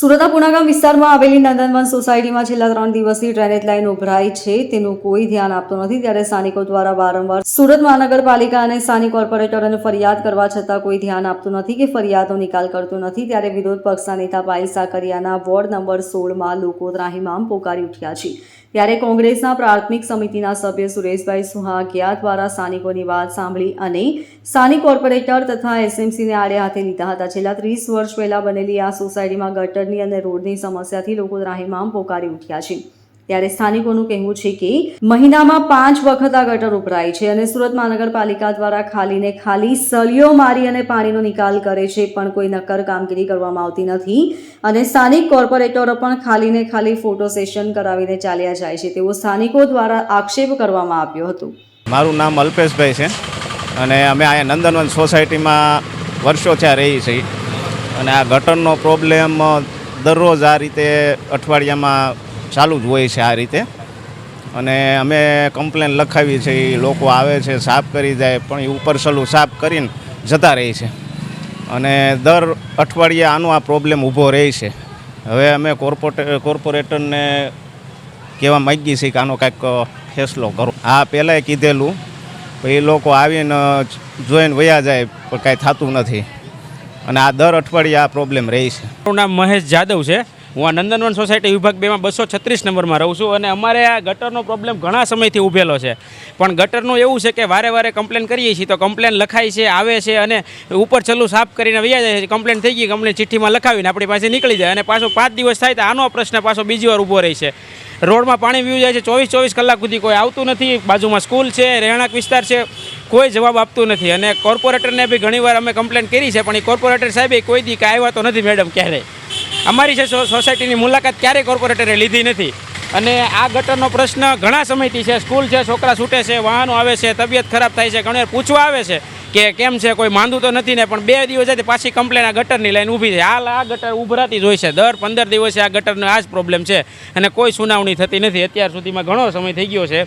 સુરતના પુણાગામ વિસ્તારમાં આવેલી નંદનવન સોસાયટીમાં છેલ્લા ત્રણ દિવસથી ડ્રેનેજ લાઇન ઉભરાઈ છે. તેનું કોઈ ધ્યાન આપતું નથી. ત્યારે સ્થાનિકો દ્વારા વારંવાર સુરત મહાનગરપાલિકા અને સ્થાનિક કોર્પોરેટરોને ફરિયાદ કરવા છતાં કોઈ ધ્યાન આપતું નથી કે ફરિયાદનો નિકાલ કરતું નથી. ત્યારે વિરોધ પક્ષના નેતા પાયલ સાકરિયાના વોર્ડ નંબર સોળમાં લોકો ત્રાહિમામ પોકારી ઉઠ્યા છે. ત્યારે કોંગ્રેસના પ્રાથમિક સમિતિના સભ્ય સુરેશભાઈ સુહાગિયા દ્વારા સ્થાનિકોની વાત સાંભળી અને સ્થાનિક કોર્પોરેટર તથા એસએમસીને આડે હાથે લીધા હતા. છેલ્લા ત્રીસ વર્ષ પહેલા બનેલી આ સોસાયટીમાં ગટરની અને રોડની સમસ્યાથી લોકો ત્રાહિમામ પોકારી ઉઠ્યા છે. ત્યારે સ્થાનિકોનું કહેવું છે કે મહિનામાં પાંચ વખત આ ગટર ઉભરાય છે અને સુરત મહાનગરપાલિકા દ્વારા ખાલીને ખાલી સળીઓ મારી અને પાણીનો નિકાલ કરે છે પણ કોઈ નક્કર કામગીરી કરવામાં આવતી નથી અને સ્થાનિક કોર્પોરેટરો પણ ખાલીને ખાલી ફોટો સેશન કરાવીને ચાલ્યા જાય છે તેવો સ્થાનિકો દ્વારા આક્ષેપ કરવામાં આવ્યો હતો. મારું નામ અલ્પેશભાઈ છે અને અમે અહીંયા નંદનવન સોસાયટીમાં વર્ષો થયા રહી છીએ અને આ ગટરનો પ્રોબ્લેમ દરરોજ આ રીતે અઠવાડિયામાં ચાલુ જ હોય છે આ રીતે. અને અમે કમ્પ્લેન લખાવી છે એ લોકો આવે છે, સાફ કરી જાય, પણ એ ઉપર સલું સાફ કરીને જતા રહે છે. અને દર અઠવાડિયે આનો આ પ્રોબ્લેમ ઊભો રહે છે. હવે અમે કોર્પોરેટ કોર્પોરેટરને કહેવા માગીએ છીએ કે આનો કાંઈક ફેસલો કરો. આ પહેલાંય કીધેલું એ લોકો આવીને જોઈને વયા જાય, પણ કાંઈ થતું નથી. અને આ દર અઠવાડિયે આ પ્રોબ્લેમ રહે છે. મારું નામ મહેશ જાદવ છે. હું આ નંદનવન સોસાયટી વિભાગ બેમાં બસો છત્રીસ નંબરમાં રહું છું અને અમારે આ ગટરનો પ્રોબ્લેમ ઘણા સમયથી ઊભેલો છે. પણ ગટરનું એવું છે કે વારે વારે કમ્પ્લેન કરીએ છીએ તો કમ્પ્લેન લખાય છે, આવે છે અને ઉપર છેલ્લું સાફ કરીને વૈયા જાય છે. કમ્પ્લેન થઈ ગઈ કમ્પ્લેન ચિઠ્ઠીમાં લખાવીને આપણી પાસે નીકળી જાય અને પાછો પાંચ દિવસ થાય તો આનો પ્રશ્ન પાછો બીજી વાર ઊભો રહે છે. રોડમાં પાણી પીવું જાય છે ચોવીસ ચોવીસ કલાક સુધી કોઈ આવતું નથી. બાજુમાં સ્કૂલ છે, રહેણાંક વિસ્તાર છે. કોઈ જવાબ આપતું નથી અને કોર્પોરેટરને બી ઘણીવાર અમે કમ્પ્લેન કરી છે, પણ એ કોર્પોરેટર સાહેબે કોઈ દી કાંઈ આવ્યા તો નથી મેડમ ક્યારે અમારી છે સોસાયટીની મુલાકાત ક્યારેય કોર્પોરેટરે લીધી નથી? અને આ ગટરનો પ્રશ્ન ઘણા સમયથી છે, સ્કૂલ છે, છોકરા છૂટે છે, વાહનો આવે છે, તબિયત ખરાબ થાય છે ઘણી પૂછવા આવે છે કે કેમ છે, કોઈ માંદું તો નથી ને, પણ બે દિવસ જાય પાછી કમ્પ્લેન આ ગટરની લાઈન ઊભી છે. હાલ આ ગટર ઉભરાતી જ હોય છે. દર પંદર દિવસે આ ગટરનો આ જ પ્રોબ્લેમ છે. અને કોઈ સુનાવણી થતી નથી. અત્યાર સુધીમાં ઘણો સમય થઈ ગયો છે.